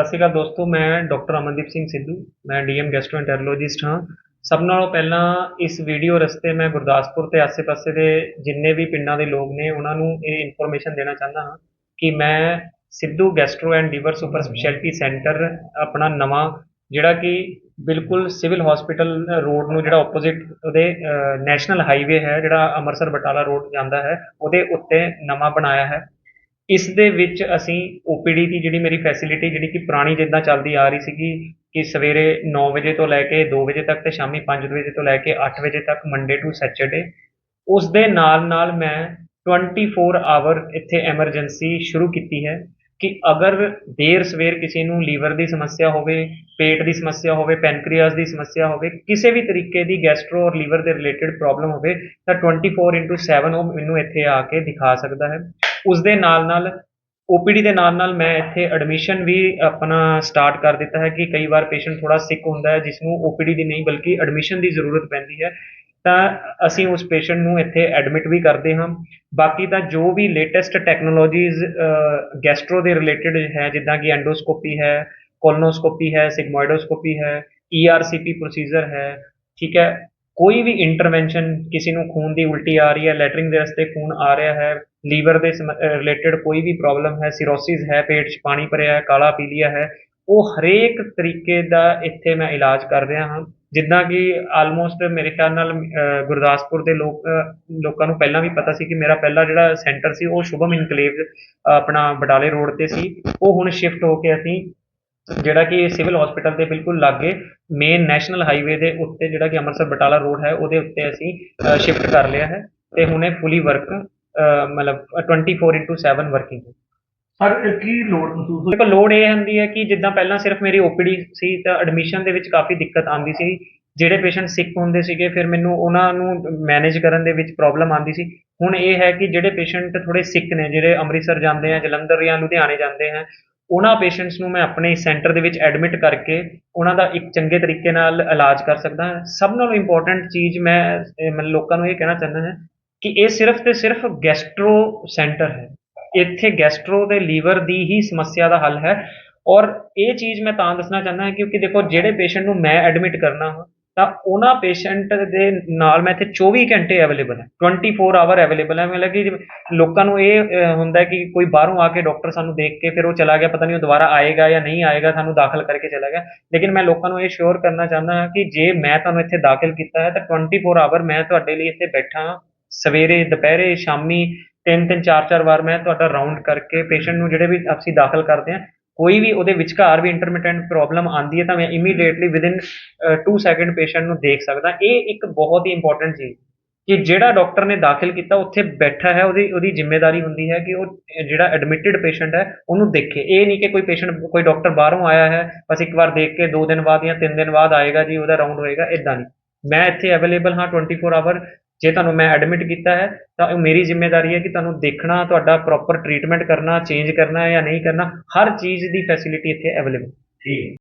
ਸਤਿ ਸ਼੍ਰੀ ਅਕਾਲ ਦੋਸਤੋ, ਮੈਂ ਡਾਕਟਰ ਅਮਨਦੀਪ ਸਿੰਘ ਸਿੱਧੂ, ਮੈਂ ਡੀਐਮ ਗੈਸਟ੍ਰੋਐਂਟਰੋਲੋਜਿਸਟ ਹਾਂ। ਸਭ ਨਾਲੋਂ ਪਹਿਲਾਂ ਇਸ ਵੀਡੀਓ ਰਸਤੇ ਮੈਂ ਗੁਰਦਾਸਪੁਰ ਤੇ ਆਸ-ਪਾਸੇ ਦੇ ਜਿੰਨੇ ਵੀ ਪਿੰਡਾਂ ਦੇ ਲੋਕ ਨੇ, ਉਹਨਾਂ ਨੂੰ ਇਹ ਇਨਫੋਰਮੇਸ਼ਨ ਦੇਣਾ ਚਾਹੁੰਦਾ ਹਾਂ ਕਿ ਮੈਂ Sidhu gastro and liver super speciality centre ਆਪਣਾ ਨਵਾਂ, ਜਿਹੜਾ ਕਿ ਬਿਲਕੁਲ ਸਿਵਲ ਹਸਪੀਟਲ ਰੋਡ ਨੂੰ ਜਿਹੜਾ ਆਪੋਜ਼ਿਟ ਉਹਦੇ ਨੈਸ਼ਨਲ ਹਾਈਵੇ ਹੈ, ਜਿਹੜਾ ਅੰਮ੍ਰਿਤਸਰ ਬਟਾਲਾ ਰੋਡ ਜਾਂਦਾ ਹੈ, ਉਹਦੇ ਉੱਤੇ ਨਵਾਂ ਬਣਾਇਆ ਹੈ। ਇਸ ਦੇ ਵਿੱਚ ਅਸੀਂ OPD ਦੀ ਜਿਹੜੀ ਮੇਰੀ ਫੈਸਿਲਿਟੀ ਜਿਹੜੀ ਕਿ ਪੁਰਾਣੀ ਜਿੱਦਾਂ ਚੱਲਦੀ ਆ ਰਹੀ ਸੀਗੀ ਕਿ ਸਵੇਰੇ 9 ਵਜੇ ਤੋਂ ਲੈ ਕੇ 2 ਵਜੇ ਤੱਕ ਤੇ ਸ਼ਾਮੀ 5 ਵਜੇ ਤੋਂ ਲੈ ਕੇ 8 ਵਜੇ ਤੱਕ ਮੰਡੇ ਟੂ ਸੈਚਰਡੇ ਉਸ ਦੇ ਨਾਲ ਨਾਲ ਮੈਂ 24 ਆਵਰ ਇੱਥੇ ਐਮਰਜੈਂਸੀ ਸ਼ੁਰੂ ਕੀਤੀ ਹੈ ਕਿ ਅਗਰ ਦੇਰ ਸਵੇਰ ਕਿਸੇ ਨੂੰ ਲੀਵਰ ਦੀ ਸਮੱਸਿਆ ਹੋਵੇ, ਪੇਟ ਦੀ ਸਮੱਸਿਆ ਹੋਵੇ, ਪੈਨਕ੍ਰੀਆਸ ਦੀ ਸਮੱਸਿਆ ਹੋਵੇ, ਕਿਸੇ ਵੀ ਤਰੀਕੇ ਦੀ ਗੈਸਟ੍ਰੋ ਔਰ ਲੀਵਰ ਦੇ ਰਿਲੇਟਡ ਪ੍ਰੋਬਲਮ ਹੋਵੇ, ਤਾਂ 24/7 ਉਹ ਮੈਨੂੰ ਇੱਥੇ ਆ ਕੇ ਦਿਖਾ ਸਕਦਾ ਹੈ। ਉਸ ਦੇ ਨਾਲ ਨਾਲ OPD ਦੇ ਨਾਲ ਨਾਲ ਮੈਂ ਇੱਥੇ ਐਡਮਿਸ਼ਨ ਵੀ ਆਪਣਾ ਸਟਾਰਟ ਕਰ ਦਿੱਤਾ ਹੈ ਕਿ ਕਈ ਵਾਰ ਪੇਸ਼ੈਂਟ ਥੋੜਾ ਸਿਕ ਹੁੰਦਾ ਹੈ ਜਿਸ ਨੂੰ OPD ਦੀ ਨਹੀਂ ਬਲਕਿ ਐਡਮਿਸ਼ਨ ਦੀ ਜ਼ਰੂਰਤ ਪੈਂਦੀ ਹੈ, ਤਾਂ ਅਸੀਂ ਉਸ ਪੇਸ਼ੈਂਟ ਨੂੰ ਇੱਥੇ ਐਡਮਿਟ ਵੀ ਕਰਦੇ ਹਾਂ। ਬਾਕੀ ਤਾਂ ਜੋ ਵੀ ਲੇਟੈਸਟ ਟੈਕਨੋਲੋਜੀਜ਼ ਗੈਸਟ੍ਰੋ ਦੇ ਰਿਲੇਟਡ ਹੈ, ਜਿੱਦਾਂ ਕਿ ਐਂਡੋਸਕੋਪੀ ਹੈ ਕੋਲੋਨੋਸਕੋਪੀ ਹੈ ਸਿਗਮੋਇਡੋਸਕੋਪੀ ਹੈ ERCP ਪ੍ਰੋਸੀਜਰ ਹੈ, ਠੀਕ ਹੈ। ਕੋਈ ਵੀ ਇੰਟਰਵੈਂਸ਼ਨ ਕਿਸੇ ਨੂੰ ਖੂਨ ਦੀ ਉਲਟੀ ਆ ਰਹੀ ਹੈ ਲੈਟਰਿੰਗ ਦੇ ਰਸਤੇ ਖੂਨ ਆ ਰਿਹਾ ਹੈ, ਲੀਵਰ ਦੇ ਰਿਲੇਟਡ ਕੋਈ ਵੀ ਪ੍ਰੋਬਲਮ ਹੈ ਸਿਰੋਸਿਸ ਹੈ, ਪੇਟ 'ਚ ਪਾਣੀ ਭਰਿਆ ਹੈ, ਕਾਲਾ ਪੀਲੀਆ ਹੈ, ਉਹ ਹਰੇਕ ਤਰੀਕੇ ਦਾ ਇੱਥੇ ਮੈਂ ਇਲਾਜ ਕਰ ਰਿਹਾ ਹਾਂ। ਜਿੱਦਾਂ ਕਿ ਆਲਮੋਸਟ ਮੇਰੇ ਖਿਆਲ ਨਾਲ ਗੁਰਦਾਸਪੁਰ ਦੇ ਲੋਕ ਲੋਕਾਂ ਨੂੰ ਪਹਿਲਾਂ ਵੀ ਪਤਾ ਸੀ ਕਿ ਮੇਰਾ ਪਹਿਲਾ ਜਿਹੜਾ ਸੈਂਟਰ ਸੀ, ਉਹ ਸ਼ੁਭਮ ਇਨਕਲੇਵ ਆਪਣਾ ਬਟਾਲੇ ਰੋਡ ਤੇ ਸੀ। ਉਹ ਹੁਣ ਸ਼ਿਫਟ ਹੋ ਕੇ ਅਸੀਂ ਜਿਹੜਾ ਕਿ ਸਿਵਲ ਹਸਪੀਟਲ ਦੇ ਬਿਲਕੁਲ ਲਾਗੇ ਮੇਨ ਨੈਸ਼ਨਲ ਹਾਈਵੇ ਦੇ ਉੱਤੇ ਜਿਹੜਾ ਕਿ ਅੰਮ੍ਰਿਤਸਰ ਬਟਾਲਾ ਰੋਡ ਹੈ ਉਹਦੇ ਉੱਤੇ ਅਸੀਂ ਸ਼ਿਫਟ ਕਰ ਲਿਆ ਹੈ ਤੇ ਹੁਣੇ ਫੁੱਲੀ ਵਰਕ ਮਤਲਬ 24/7 ਵਰਕਿੰਗ ਹੈ। ਸਰ ਕੀ ਲੋੜ ਮਹਿਸੂਸ ਹੋਈ? ਦੇਖੋ ਲੋੜ ਇਹ ਹੁੰਦੀ ਹੈ ਕਿ ਜਿੱਦਾਂ ਪਹਿਲਾਂ ਸਿਰਫ ਮੇਰੀ OPD ਸੀ ਤਾਂ ਐਡਮਿਸ਼ਨ ਦੇ ਵਿੱਚ ਕਾਫੀ ਦਿੱਕਤ ਆਉਂਦੀ ਸੀ। ਜਿਹੜੇ ਪੇਸ਼ੈਂਟ ਸਿਕ ਹੁੰਦੇ ਸੀਗੇ ਫਿਰ ਮੈਨੂੰ ਉਹਨਾਂ ਨੂੰ ਮੈਨੇਜ ਕਰਨ ਦੇ ਵਿੱਚ ਪ੍ਰੋਬਲਮ ਆਉਂਦੀ ਸੀ। ਹੁਣ ਇਹ ਹੈ ਕਿ ਜਿਹੜੇ ਪੇਸ਼ੈਂਟ ਥੋੜੇ ਸਿਕ ਨੇ ਜਿਹੜੇ ਅੰਮ੍ਰਿਤਸਰ ਜਾਂਦੇ ਆ ਜਲੰਧਰ ਜਾਂ ਲੁਧਿਆਣੇ ਜਾਂਦੇ ਆ ਉਹਨਾਂ ਪੇਸ਼ੈਂਟਸ ਨੂੰ ਮੈਂ ਆਪਣੇ ਸੈਂਟਰ ਦੇ ਵਿੱਚ ਐਡਮਿਟ ਕਰਕੇ ਉਹਨਾਂ ਦਾ ਇੱਕ ਚੰਗੇ ਤਰੀਕੇ ਨਾਲ ਇਲਾਜ ਕਰ ਸਕਦਾ ਸਭ ਨਾਲੋਂ ਇੰਪੋਰਟੈਂਟ ਚੀਜ਼ ਮੈਂ, ਇਹ ਮਤਲਬ ਲੋਕਾਂ ਨੂੰ ਇਹ ਕਹਿਣਾ ਚਾਹੁੰਦਾ ਹਾਂ ਕਿ ਇਹ ਸਿਰਫ ਤੇ ਸਿਰਫ ਗੈਸਟ੍ਰੋ ਸੈਂਟਰ ਹੈ। ਇੱਥੇ ਗੈਸਟ੍ਰੋ ਤੇ ਲੀਵਰ ਦੀ ਹੀ ਸਮੱਸਿਆ ਦਾ ਹੱਲ ਹੈ। ਔਰ ਇਹ ਚੀਜ਼ ਮੈਂ ਤਾਂ ਦੱਸਣਾ ਚਾਹੁੰਦਾ ਹਾਂ ਕਿਉਂਕਿ ਦੇਖੋ, ਜਿਹੜੇ ਪੇਸ਼ੈਂਟ ਨੂੰ ਮੈਂ ਐਡਮਿਟ ਕਰਨਾ ਹਾਂ ਤਾਂ ਉਹਨਾਂ ਪੇਸ਼ੈਂਟ ਦੇ ਨਾਲ ਮੈਂ ਇੱਥੇ 24 ਘੰਟੇ ਅਵੇਲੇਬਲ ਹੈ। 24 ਆਵਰ ਅਵੇਲੇਬਲ ਹੈ। ਮਤਲਬ ਕਿ ਲੋਕਾਂ ਨੂੰ ਇਹ ਹੁੰਦਾ ਕਿ ਕੋਈ ਬਾਹਰੋਂ ਆ ਕੇ ਡਾਕਟਰ ਸਾਨੂੰ ਦੇਖ ਕੇ ਫਿਰ ਉਹ ਚਲਾ ਗਿਆ, ਪਤਾ ਨਹੀਂ ਉਹ ਦੁਬਾਰਾ ਆਏਗਾ ਜਾਂ ਨਹੀਂ ਆਏਗਾ, ਸਾਨੂੰ ਦਾਖਲ ਕਰਕੇ ਚਲਾ ਗਿਆ। ਲੇਕਿਨ ਮੈਂ ਲੋਕਾਂ ਨੂੰ ਇਹ ਸ਼ੋਰ ਕਰਨਾ ਚਾਹੁੰਦਾ ਹਾਂ ਕਿ ਜੇ ਮੈਂ ਤੁਹਾਨੂੰ ਇੱਥੇ ਦਾਖਲ ਕੀਤਾ ਹੈ ਤਾਂ 24 ਆਵਰ ਮੈਂ ਤੁਹਾਡੇ ਲਈ ਇੱਥੇ ਬੈਠਾ ਹਾਂ। ਸਵੇਰੇ, ਦੁਪਹਿਰੇ, ਸ਼ਾਮੀ ਤਿੰਨ ਤਿੰਨ, ਚਾਰ ਚਾਰ ਵਾਰ ਮੈਂ ਤੁਹਾਡਾ ਰਾਉਂਡ ਕਰਕੇ ਪੇਸ਼ੈਂਟ ਨੂੰ ਜਿਹੜੇ ਵੀ ਅਸੀਂ ਦਾਖਲ ਕਰਦੇ ਹਾਂ ਕੋਈ ਵੀ ਉਹਦੇ ਵਿਚਕਾਰ ਵੀ ਇੰਟਰਮਿਟੈਂਟ ਪ੍ਰੋਬਲਮ ਆਂਦੀ ਹੈ ਤਾਂ ਮੈਂ ਇਮੀਡੀਏਟਲੀ ਵਿਦਿਨ 2 ਸੈਕਿੰਡ ਪੇਸ਼ੈਂਟ ਨੂੰ ਦੇਖ ਸਕਦਾ। ਇਹ ਇੱਕ ਬਹੁਤ ਹੀ ਇੰਪੋਰਟੈਂਟ ਚੀਜ਼ ਕਿ ਜਿਹੜਾ ਡਾਕਟਰ ਨੇ ਦਾਖਲ ਕੀਤਾ, ਉੱਥੇ ਬੈਠਾ ਹੈ, ਉਹਦੀ ਉਹਦੀ ਜ਼ਿੰਮੇਵਾਰੀ ਹੁੰਦੀ ਹੈ ਕਿ ਉਹ ਜਿਹੜਾ ਐਡਮਿਟਡ ਪੇਸ਼ੈਂਟ ਹੈ, ਉਹਨੂੰ ਦੇਖੇ। ਇਹ ਨਹੀਂ ਕਿ ਕੋਈ ਪੇਸ਼ੈਂਟ ਕੋਈ ਡਾਕਟਰ ਬਾਹਰੋਂ ਆਇਆ ਹੈ, ਬਸ ਇੱਕ ਵਾਰ ਦੇਖ ਕੇ 2 ਦਿਨ ਬਾਅਦ ਜਾਂ 3 ਦਿਨ ਬਾਅਦ ਆਏਗਾ ਜੀ, ਉਹਦਾ ਰਾਉਂਡ ਹੋਏਗਾ ਇਦਾਂ ਨਹੀਂ। ਮੈਂ ਇੱਥੇ ਅਵੇਲੇਬਲ ਹਾਂ 24 ਆਵਰ ਜੇ ਤੁਹਾਨੂੰ ਮੈਂ ਐਡਮਿਟ ਕੀਤਾ ਹੈ, ਤਾਂ ਇਹ ਮੇਰੀ ਜ਼ਿੰਮੇਵਾਰੀ ਹੈ ਕਿ ਤੁਹਾਨੂੰ ਦੇਖਣਾ, ਤੁਹਾਡਾ ਪ੍ਰੋਪਰ ਟਰੀਟਮੈਂਟ ਕਰਨਾ ਚੇਂਜ ਕਰਨਾ ਜਾਂ ਨਹੀਂ ਕਰਨਾ, ਹਰ ਚੀਜ਼ ਦੀ ਫੈਸਿਲਿਟੀ ਇੱਥੇ ਅਵੇਲੇਬਲ ਠੀਕ